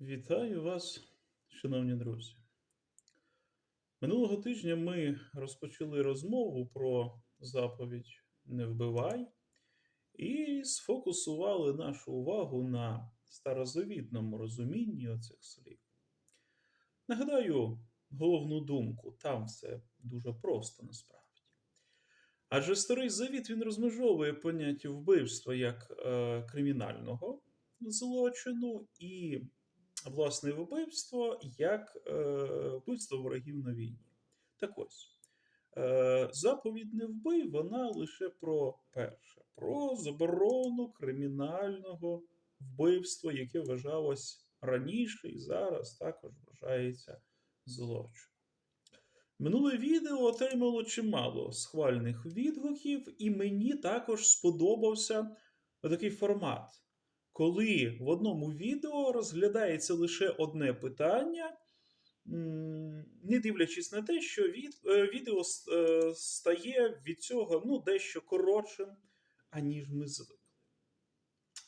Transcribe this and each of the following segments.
Вітаю вас, шановні друзі. Минулого тижня ми розпочали розмову про заповідь Не вбивай і сфокусували нашу увагу на старозавітному розумінні оцих слів. Нагадаю головну думку, там все дуже просто насправді. Адже старий завіт він розмежовує поняття вбивства як е, кримінального злочину і власне вбивство як е, вбивство ворогів на війні. Так ось, е, заповідь не вбий, вона лише про перше, про заборону кримінального вбивства, яке вважалось раніше і зараз також вважається злочином. Минуле відео отримало чимало схвальних відгуків, і мені також сподобався такий формат коли в одному відео розглядається лише одне питання, не дивлячись на те, що від, е, відео е, стає від цього ну, дещо коротшим, аніж ми звикли.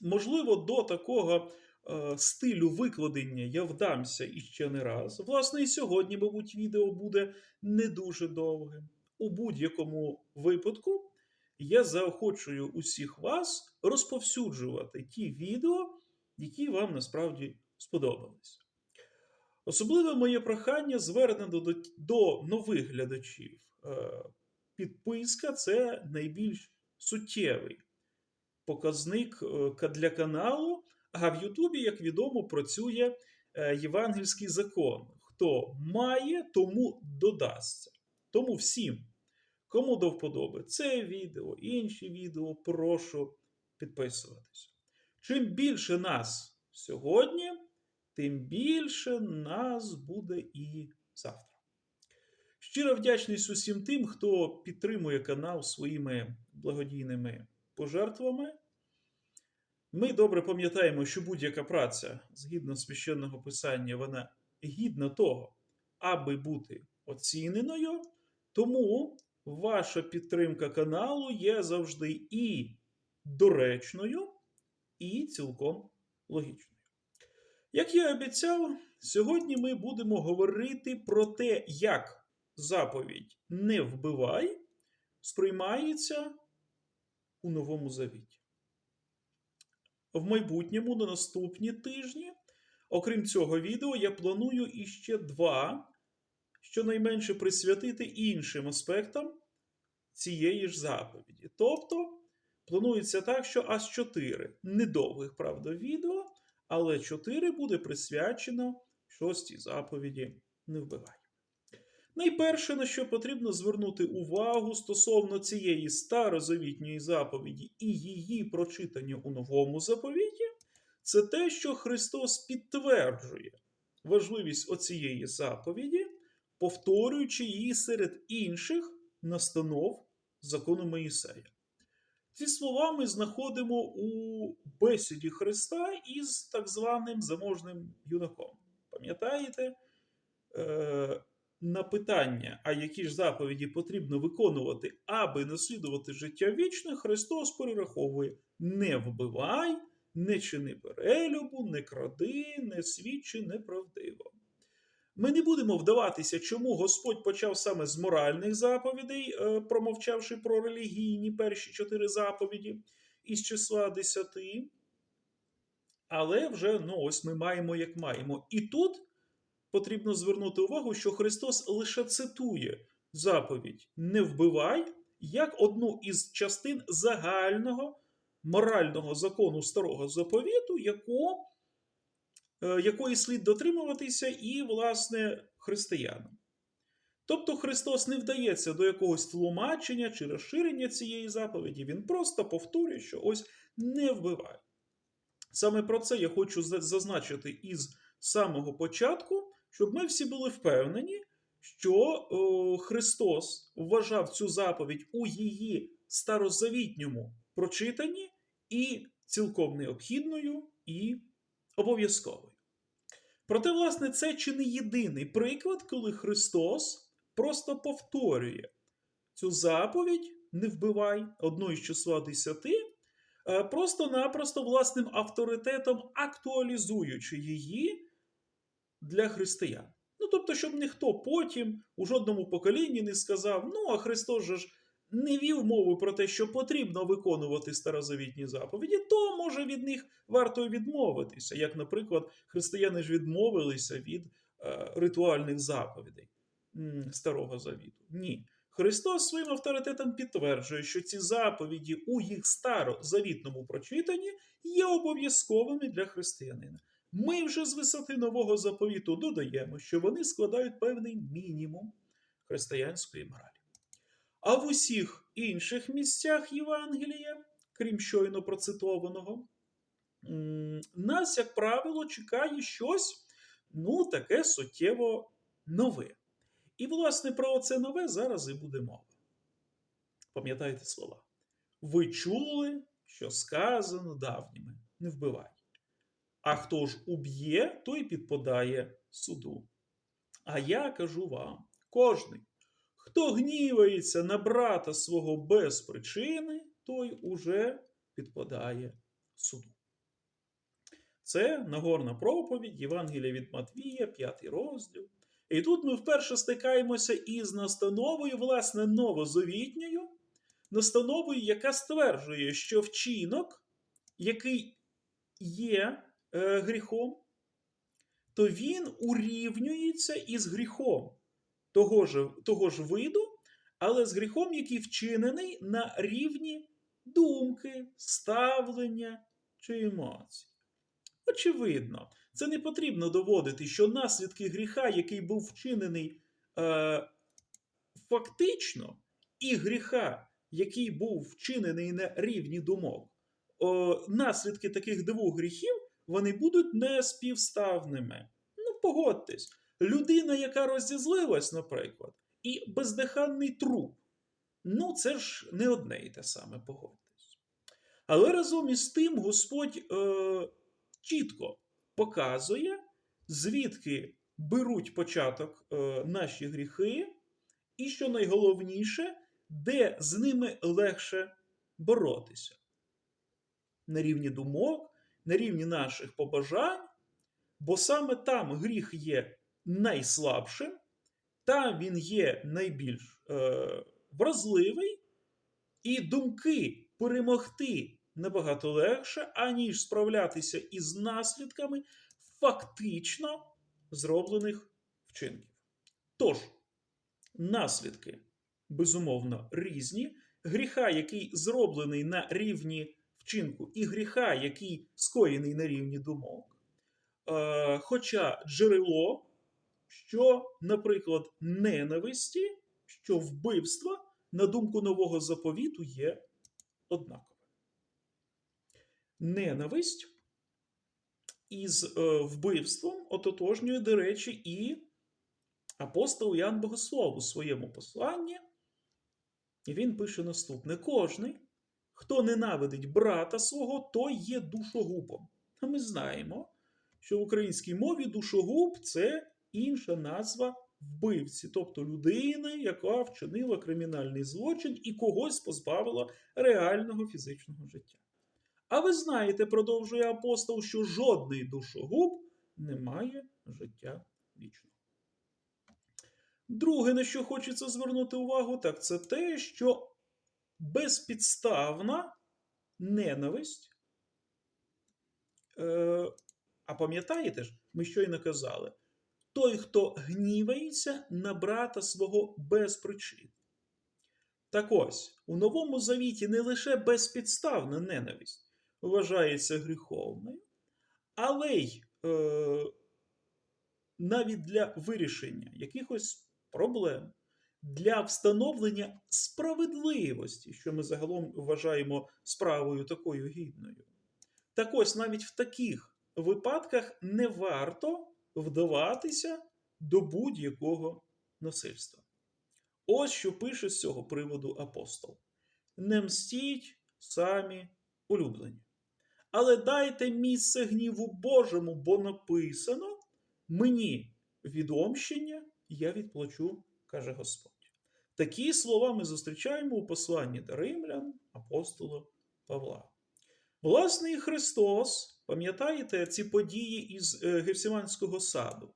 Можливо, до такого е, стилю викладення я вдамся іще не раз. Власне, і сьогодні, мабуть, відео буде не дуже довгим. У будь-якому випадку я заохочую усіх вас розповсюджувати ті відео, які вам насправді сподобались. Особливе моє прохання звернено до, до нових глядачів. Е, підписка це найбільш суттєвий показник е, для каналу, а в Ютубі, як відомо, працює е, євангельський закон. Хто має, тому додасться. Тому всім Кому до вподоби це відео, інші відео, прошу підписуватись. Чим більше нас сьогодні, тим більше нас буде і завтра. Щиро вдячність усім тим, хто підтримує канал своїми благодійними пожертвами. Ми добре пам'ятаємо, що будь-яка праця згідно священного писання, вона гідна того, аби бути оціненою. Тому ваша підтримка каналу є завжди і доречною, і цілком логічною. Як я обіцяв, сьогодні ми будемо говорити про те, як заповідь не вбивай сприймається у Новому Завіті. В майбутньому на наступні тижні, окрім цього відео, я планую іще два щонайменше присвятити іншим аспектам цієї ж заповіді. Тобто, планується так, що аж чотири недовгих, правда, відео, але чотири буде присвячено шостій заповіді не вбивай. Найперше, на що потрібно звернути увагу стосовно цієї старозавітньої заповіді і її прочитання у новому заповіті, це те, що Христос підтверджує важливість оцієї заповіді повторюючи її серед інших настанов закону Моїсея. Ці слова ми знаходимо у бесіді Христа із так званим заможним юнаком. Пам'ятаєте? Е, на питання, а які ж заповіді потрібно виконувати, аби наслідувати життя вічне, Христос перераховує: не вбивай, не чини перелюбу, не кради, не свідчи неправдиво. Ми не будемо вдаватися, чому Господь почав саме з моральних заповідей, е, промовчавши про релігійні перші чотири заповіді із числа десяти. Але вже ну, ось ми маємо, як маємо. І тут потрібно звернути увагу, що Христос лише цитує заповідь не вбивай як одну із частин загального морального закону старого заповіту, яку якої слід дотримуватися і, власне, християнам. Тобто Христос не вдається до якогось тлумачення чи розширення цієї заповіді, Він просто повторює, що ось не вбиває. Саме про це я хочу зазначити із самого початку, щоб ми всі були впевнені, що о, Христос вважав цю заповідь у її старозавітньому прочитанні і цілком необхідною і обов'язковою. Проте, власне, це чи не єдиний приклад, коли Христос просто повторює цю заповідь, не вбивай одну із числа десяти, просто-напросто власним авторитетом актуалізуючи її для християн. Ну, тобто, щоб ніхто потім у жодному поколінні не сказав: ну, а Христос же ж не вів мову про те, що потрібно виконувати старозавітні заповіді, то може від них варто відмовитися. Як, наприклад, християни ж відмовилися від е, ритуальних заповідей Старого Завіту. Ні. Христос своїм авторитетом підтверджує, що ці заповіді у їх старозавітному прочитанні є обов'язковими для християнина. Ми вже з висоти нового заповіту додаємо, що вони складають певний мінімум християнської моралі. А в усіх інших місцях Євангелія, крім щойно процитованого, нас, як правило, чекає щось ну, таке суттєво нове. І, власне, про це нове зараз і буде мова. Пам'ятайте слова. Ви чули, що сказано давніми, не вбивай. А хто ж уб'є, той підпадає суду. А я кажу вам, кожний, хто гнівається на брата свого без причини, той уже підпадає суду. Це Нагорна проповідь Євангелія від Матвія, 5 розділ. І тут ми вперше стикаємося із настановою, власне, новозавітньою, настановою, яка стверджує, що вчинок, який є е, гріхом, то він урівнюється із гріхом того ж, того ж виду, але з гріхом, який вчинений на рівні думки, ставлення чи емоцій. Очевидно, це не потрібно доводити, що наслідки гріха, який був вчинений е, фактично, і гріха, який був вчинений на рівні думок, о, наслідки таких двох гріхів вони будуть неспівставними. Ну, погодьтесь, людина, яка розізлилась, наприклад, і бездиханний труп. Ну, це ж не одне і те саме, погодьтесь. Але разом із тим Господь е, чітко показує, звідки беруть початок е, наші гріхи, і що найголовніше, де з ними легше боротися. На рівні думок, на рівні наших побажань, бо саме там гріх є найслабшим, там він є найбільш е, вразливий, і думки перемогти набагато легше, аніж справлятися із наслідками фактично зроблених вчинків. Тож, наслідки, безумовно, різні. Гріха, який зроблений на рівні вчинку, і гріха, який скоєний на рівні думок. Е, хоча джерело, що, наприклад, ненависті, що вбивства, на думку нового заповіту, є однакове. Ненависть із е, вбивством ототожнює, до речі, і апостол Ян Богослов у своєму посланні. І він пише наступне: кожний, хто ненавидить брата свого, той є душогубом. А ми знаємо, що в українській мові душогуб це інша назва вбивці, тобто людини, яка вчинила кримінальний злочин і когось позбавила реального фізичного життя. А ви знаєте, продовжує апостол, що жодний душогуб не має життя вічного. Друге, на що хочеться звернути увагу, так це те, що безпідставна ненависть. Е, а пам'ятаєте ж, ми щойно казали, той, хто гнівається на брата свого без причин. Так ось, у Новому Завіті не лише безпідставна ненависть вважається гріховною, але й е, навіть для вирішення якихось проблем, для встановлення справедливості, що ми загалом вважаємо справою такою гідною. Так ось навіть в таких випадках не варто вдаватися до будь-якого насильства. Ось що пише з цього приводу апостол: Не мстіть самі улюблені. Але дайте місце гніву Божому, бо написано: мені відомщення я відплачу, каже Господь. Такі слова ми зустрічаємо у посланні до римлян апостола Павла. Власне, і Христос, пам'ятаєте ці події із е, Гефсиманського саду?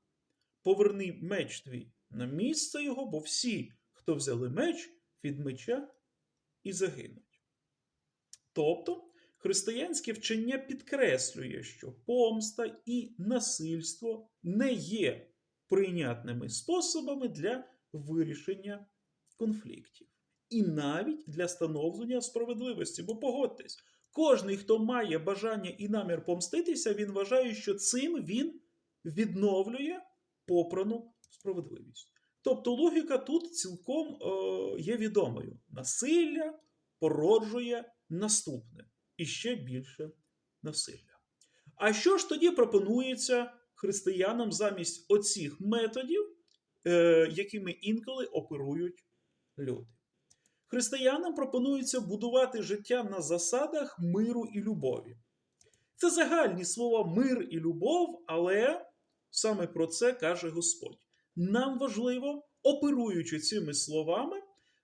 поверни меч твій на місце його, бо всі, хто взяли меч, від меча і загинуть. Тобто, християнське вчення підкреслює, що помста і насильство не є прийнятними способами для вирішення конфліктів. І навіть для становлення справедливості. Бо погодьтесь, кожний, хто має бажання і намір помститися, він вважає, що цим він відновлює попрану справедливість. Тобто логіка тут цілком е, є відомою. Насилля породжує наступне і ще більше насилля. А що ж тоді пропонується християнам замість оцих методів, е, якими інколи оперують люди? Християнам пропонується будувати життя на засадах миру і любові. Це загальні слова мир і любов, але саме про це каже Господь. Нам важливо, оперуючи цими словами,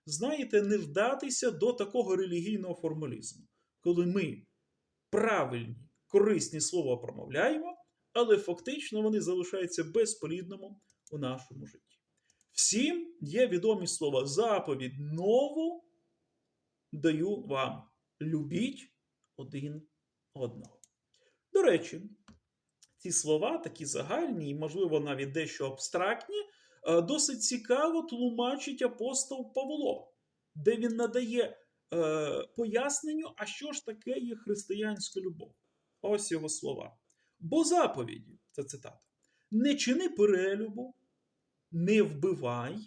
знаєте, не вдатися до такого релігійного формалізму, коли ми правильні, корисні слова промовляємо, але фактично вони залишаються безполідними у нашому житті. Всім є відомі слова заповідь нову даю вам. Любіть один одного. До речі, ці слова, такі загальні і, можливо, навіть дещо абстрактні, е, досить цікаво тлумачить апостол Павло, де він надає е, поясненню, а що ж таке є християнська любов. Ось його слова. Бо заповіді, це цитата, не чини перелюбу, не вбивай,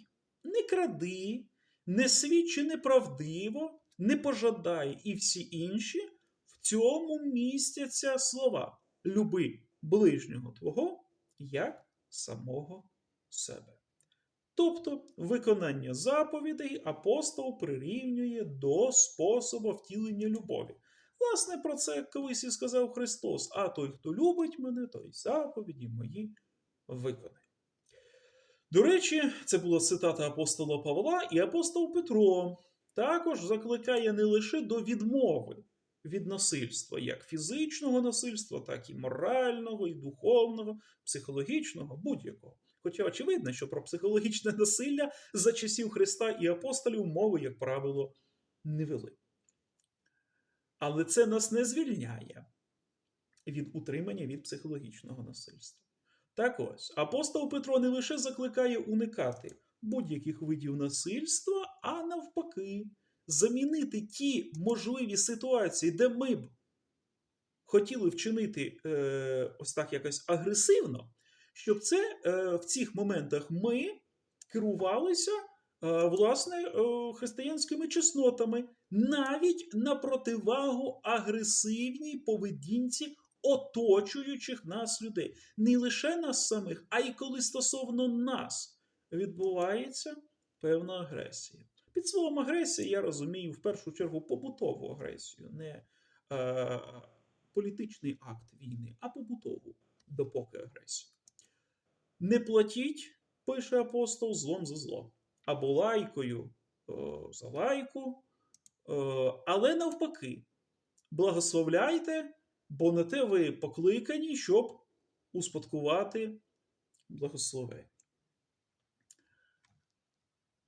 не кради, не свідчи неправдиво, не пожадай і всі інші, в цьому містяться слова люби ближнього твого як самого себе. Тобто виконання заповідей апостол прирівнює до способу втілення любові. Власне, про це колись і сказав Христос: а той, хто любить мене, той заповіді мої виконає. До речі, це була цитата апостола Павла і апостол Петро також закликає не лише до відмови від насильства, як фізичного насильства, так і морального, і духовного, психологічного, будь-якого. Хоча очевидно, що про психологічне насилля за часів Христа і апостолів мови, як правило, не вели. Але це нас не звільняє від утримання від психологічного насильства. Так ось, апостол Петро не лише закликає уникати будь-яких видів насильства, а навпаки, замінити ті можливі ситуації, де ми б хотіли вчинити е, ось так якось агресивно, щоб це е, в цих моментах ми керувалися е, власне е, християнськими чеснотами, навіть на противагу агресивній поведінці оточуючих нас людей. Не лише нас самих, а й коли стосовно нас відбувається певна агресія. Під словом агресія я розумію в першу чергу побутову агресію, не е, політичний акт війни, а побутову допоки агресію. Не платіть, пише апостол, злом за зло, або лайкою о, за лайку, о, але навпаки, благословляйте, бо на те ви покликані, щоб успадкувати благословення.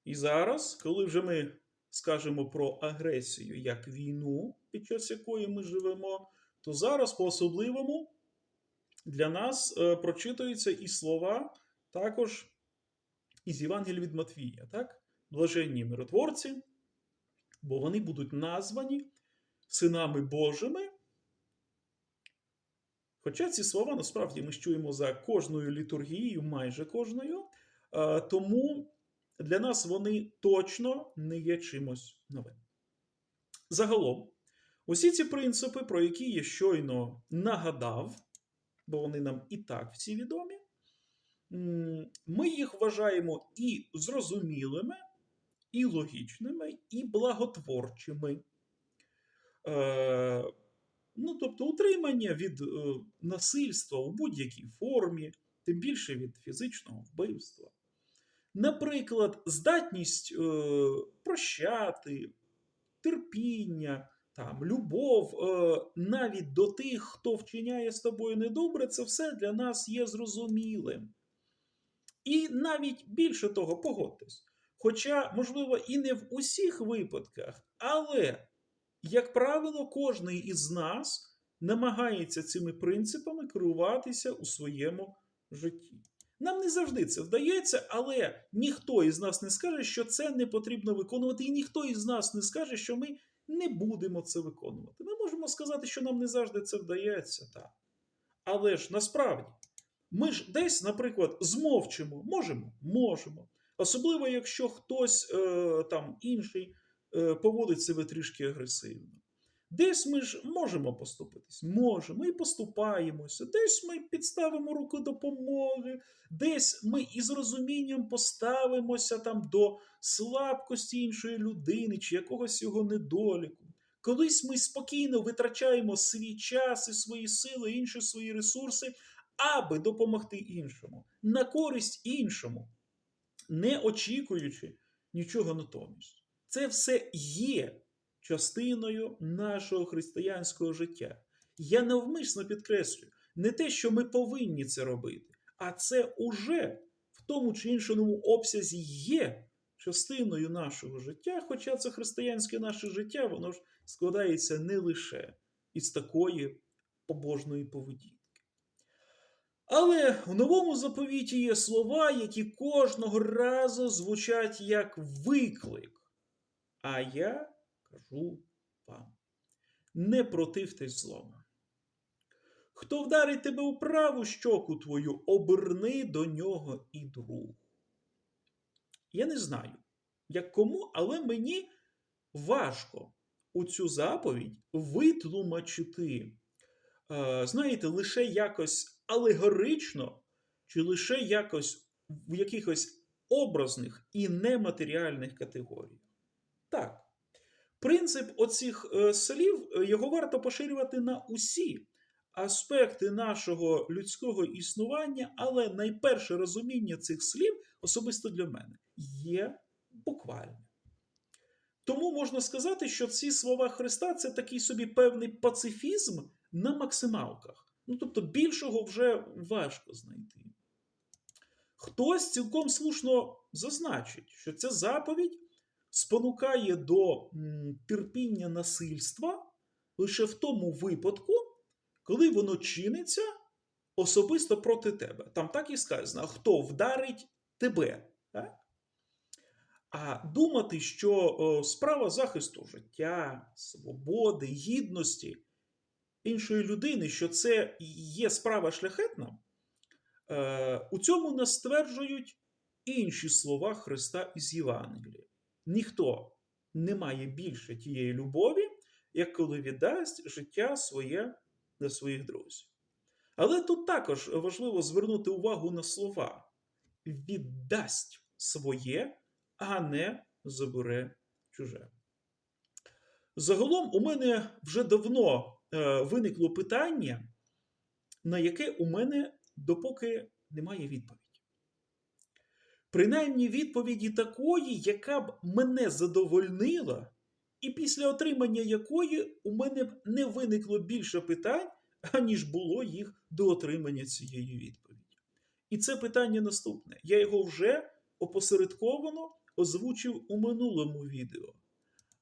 І зараз, коли вже ми скажемо про агресію як війну, під час якої ми живемо, то зараз по-особливому для нас е, прочитуються і слова також із Євангелія від Матвія, так? Блаженні миротворці, бо вони будуть названі синами Божими. Хоча ці слова насправді ми чуємо за кожною літургією, майже кожною, е, тому для нас вони точно не є чимось новим. Загалом, усі ці принципи, про які я щойно нагадав, бо вони нам і так всі відомі, ми їх вважаємо і зрозумілими, і логічними, і благотворчими. Ну, Тобто, утримання від е, насильства у будь-якій формі, тим більше від фізичного вбивства. Наприклад, здатність е, прощати, терпіння, там, любов е, навіть до тих, хто вчиняє з тобою недобре, це все для нас є зрозумілим. І навіть більше того, погодьтесь. Хоча, можливо, і не в усіх випадках, але, як правило, кожний із нас намагається цими принципами керуватися у своєму житті. Нам не завжди це вдається, але ніхто із нас не скаже, що це не потрібно виконувати, і ніхто із нас не скаже, що ми не будемо це виконувати. Ми можемо сказати, що нам не завжди це вдається, так. Але ж насправді, ми ж десь, наприклад, змовчимо. Можемо? Можемо. Особливо, якщо хтось е, там інший поводить себе трішки агресивно. Десь ми ж можемо поступитись, можемо і поступаємося, десь ми підставимо руку допомоги, десь ми із розумінням поставимося там до слабкості іншої людини чи якогось його недоліку. Колись ми спокійно витрачаємо свій час і свої сили, інші свої ресурси, аби допомогти іншому, на користь іншому, не очікуючи нічого натомість. Це все є частиною нашого християнського життя. Я навмисно підкреслюю, не те, що ми повинні це робити, а це уже в тому чи іншому обсязі є частиною нашого життя, хоча це християнське наше життя, воно ж складається не лише із такої побожної поведінки. Але в новому заповіті є слова, які кожного разу звучать як виклик. А я кажу вам: не противтесь злому. Хто вдарить тебе у праву щоку твою, оберни до нього і другу. Я не знаю, як кому, але мені важко у цю заповідь витлумачити, е, знаєте, лише якось алегорично, чи лише якось в якихось образних і нематеріальних категоріях. Так, принцип оцих е, слів е, його варто поширювати на усі аспекти нашого людського існування, але найперше розуміння цих слів, особисто для мене, є буквальне. Тому можна сказати, що ці слова Христа це такий собі певний пацифізм на максималках. Ну, тобто, більшого вже важко знайти. Хтось цілком слушно зазначить, що ця заповідь спонукає до терпіння насильства лише в тому випадку, коли воно чиниться особисто проти тебе. Там так і сказано, хто вдарить тебе. Так? А думати, що справа захисту життя, свободи, гідності іншої людини, що це є справа шляхетна, е, у цьому нас стверджують інші слова Христа із Євангелія. Ніхто не має більше тієї любові, як коли віддасть життя своє для своїх друзів. Але тут також важливо звернути увагу на слова: віддасть своє, а не забере чуже. Загалом, у мене вже давно е, виникло питання, на яке у мене допоки немає відповіді. Принаймні відповіді такої, яка б мене задовольнила, і після отримання якої у мене б не виникло більше питань, аніж було їх до отримання цієї відповіді. І це питання наступне. Я його вже опосередковано озвучив у минулому відео.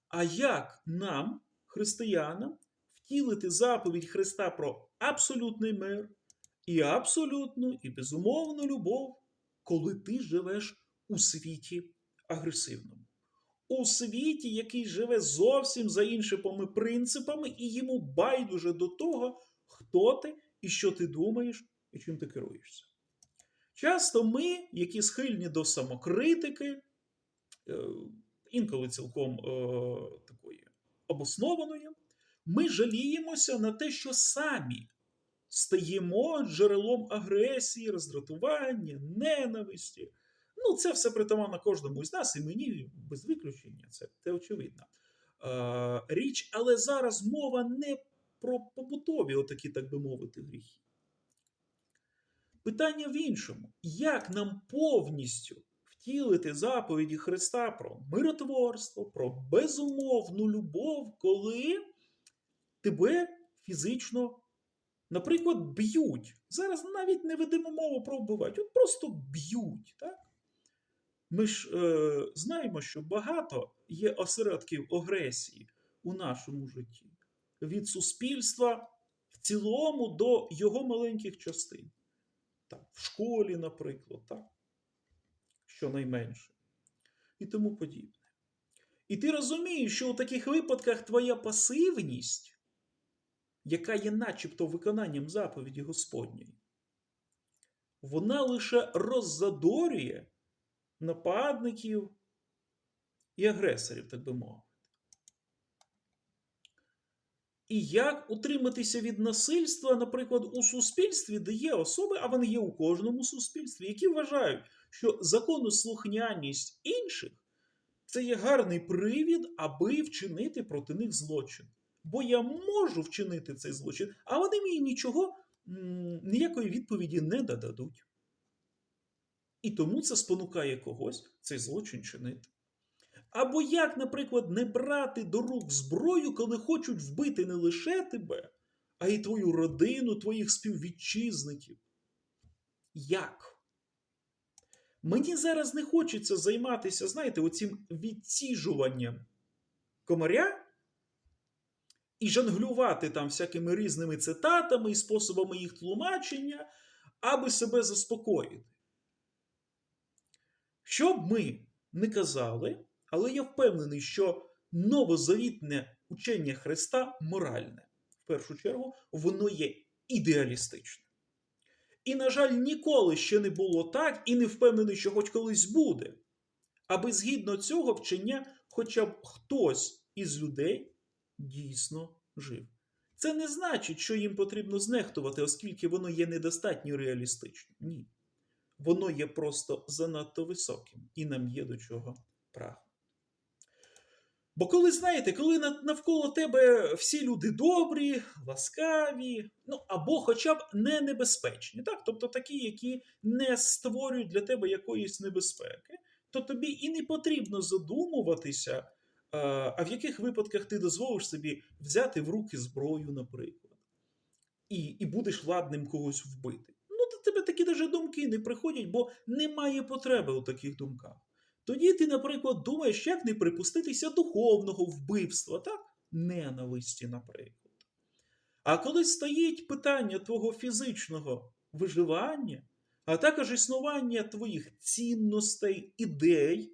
А як нам, християнам, втілити заповідь Христа про абсолютний мир і абсолютну і безумовну любов, коли ти живеш у світі агресивному? У світі, який живе зовсім за іншими принципами, і йому байдуже до того, хто ти і що ти думаєш, і чим ти керуєшся. Часто ми, які схильні до самокритики, е, інколи цілком е, такої обоснованої, ми жаліємося на те, що самі стаємо джерелом агресії, роздратування, ненависті. Ну, це все притаманно кожному з нас, і мені без виключення, це, це очевидно. Е, річ, але зараз мова не про побутові, отакі, так би мовити, гріхи. Питання в іншому: як нам повністю втілити заповіді Христа про миротворство, про безумовну любов, коли тебе фізично наприклад, б'ють. Зараз навіть не ведемо мову про вбивають, от просто б'ють. Так? Ми ж е, знаємо, що багато є осередків агресії у нашому житті від суспільства в цілому до його маленьких частин. Так, в школі, наприклад, так? щонайменше. І тому подібне. І ти розумієш, що у таких випадках твоя пасивність, яка є начебто виконанням заповіді Господньої, вона лише роззадорює нападників і агресорів, так би мовити. І як утриматися від насильства, наприклад, у суспільстві, де є особи, а вони є у кожному суспільстві, які вважають, що законослухняність інших це є гарний привід, аби вчинити проти них злочин. Бо я можу вчинити цей злочин, а вони мені нічого, ніякої відповіді не дадуть. І тому це спонукає когось цей злочин чинити. Або як, наприклад, не брати до рук зброю, коли хочуть вбити не лише тебе, а й твою родину, твоїх співвітчизників. Як? Мені зараз не хочеться займатися, знаєте, оцим відціжуванням комаря і жонглювати там всякими різними цитатами і способами їх тлумачення, аби себе заспокоїти. Що б ми не казали, але я впевнений, що новозавітне учення Христа моральне. В першу чергу, воно є ідеалістичне. І, на жаль, ніколи ще не було так, і не впевнений, що хоч колись буде. Аби згідно цього вчення, хоча б хтось із людей дійсно жив. Це не значить, що їм потрібно знехтувати, оскільки воно є недостатньо реалістичним. Ні. Воно є просто занадто високим, і нам є до чого прагнути. Бо коли знаєте, коли навколо тебе всі люди добрі, ласкаві, ну або хоча б не небезпечні, так? тобто такі, які не створюють для тебе якоїсь небезпеки, то тобі і не потрібно задумуватися, а в яких випадках ти дозволиш собі взяти в руки зброю, наприклад, і, і будеш ладним когось вбити. Ну, до тебе такі даже думки не приходять, бо немає потреби у таких думках. Тоді ти, наприклад, думаєш, як не припуститися духовного вбивства, так? Ненависті, наприклад. А коли стоїть питання твого фізичного виживання, а також існування твоїх цінностей, ідей,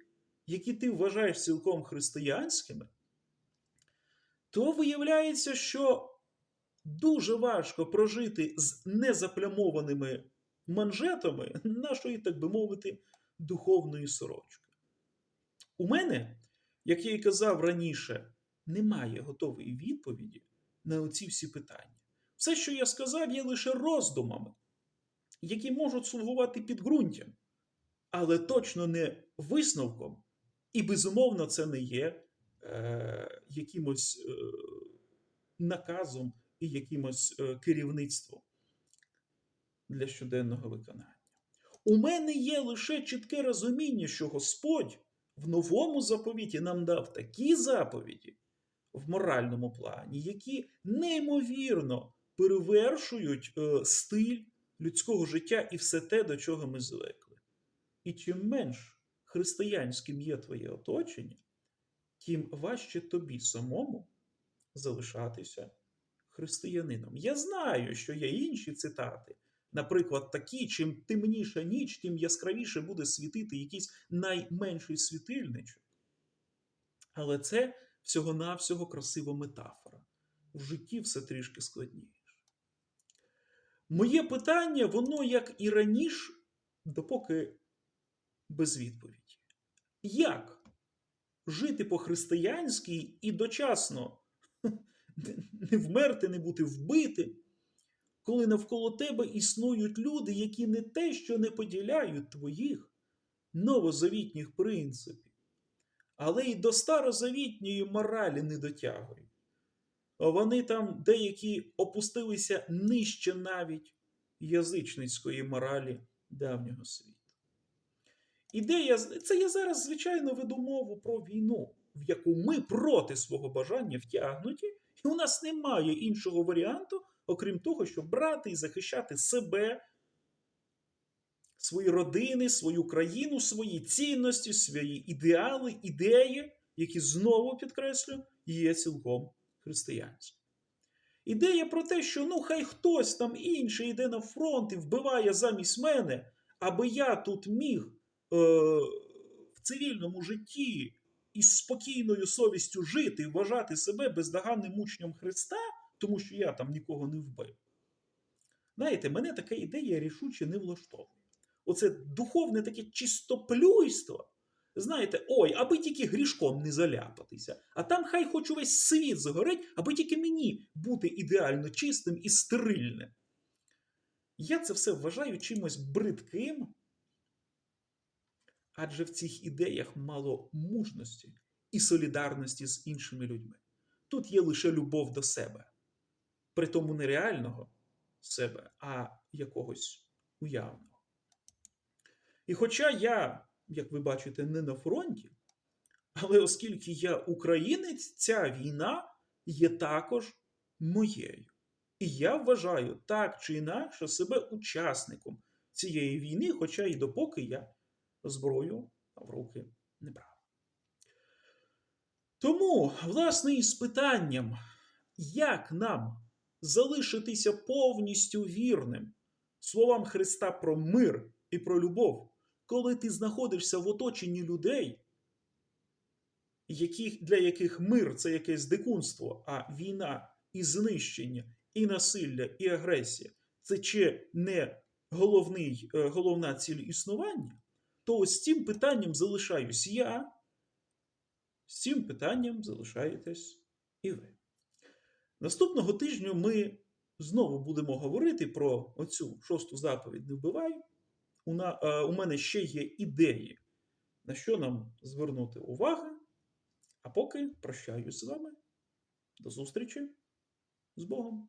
які ти вважаєш цілком християнськими, то виявляється, що дуже важко прожити з незаплямованими манжетами нашої, так би мовити, духовної сорочки. У мене, як я і казав раніше, немає готової відповіді на оці всі питання. Все, що я сказав, є лише роздумами, які можуть слугувати підґрунтям, але точно не висновком, і, безумовно, це не є е, якимось е, наказом і якимось е, керівництвом для щоденного виконання. У мене є лише чітке розуміння, що Господь в новому заповіті нам дав такі заповіді в моральному плані, які неймовірно перевершують е, стиль людського життя і все те, до чого ми звикли. І чим менш християнським є твоє оточення, тим важче тобі самому залишатися християнином. Я знаю, що є інші цитати. Наприклад, такі, чим темніша ніч, тим яскравіше буде світити якийсь найменший світильничок. Але це всього-навсього красива метафора. В житті все трішки складніше. Моє питання, воно, як і раніше, допоки без відповіді. Як жити по-християнськи і дочасно не вмерти, не бути вбитим? коли навколо тебе існують люди, які не те, що не поділяють твоїх новозавітніх принципів, але й до старозавітньої моралі не дотягують. Вони там деякі опустилися нижче навіть язичницької моралі давнього світу. Ідея, це я зараз, звичайно, веду мову про війну, в яку ми проти свого бажання втягнуті, і у нас немає іншого варіанту, окрім того, щоб брати і захищати себе, свої родини, свою країну, свої цінності, свої ідеали, ідеї, які знову підкреслю, є цілком християнські. Ідея про те, що ну хай хтось там інший йде на фронт і вбиває замість мене, аби я тут міг в цивільному житті із спокійною совістю жити і вважати себе бездоганним учнем Христа, тому що я там нікого не вбив. Знаєте, мене така ідея рішуче не влаштовує. Оце духовне таке чистоплюйство. Знаєте, ой, аби тільки грішком не заляпатися, а там хай хоч увесь світ згорить, аби тільки мені бути ідеально чистим і стерильним. Я це все вважаю чимось бридким, адже в цих ідеях мало мужності і солідарності з іншими людьми. Тут є лише любов до себе, при тому не реального себе, а якогось уявного. І хоча я, як ви бачите, не на фронті, але оскільки я українець, ця війна є також моєю. І я вважаю так чи інакше себе учасником цієї війни, хоча і допоки я зброю в руки не. Тому, власне, із питанням, як нам залишитися повністю вірним словам Христа про мир і про любов, коли ти знаходишся в оточенні людей, яких, для яких мир це якесь дикунство, а війна і знищення, і насилля, і агресія це чи не головний, е, головна ціль існування, то ось цим питанням залишаюсь я, з цим питанням залишаєтесь і ви. Наступного тижня ми знову будемо говорити про оцю шосту заповідь не вбивай. У, е, мене ще є ідеї, на що нам звернути увагу. А поки прощаюсь з вами. До зустрічі з Богом!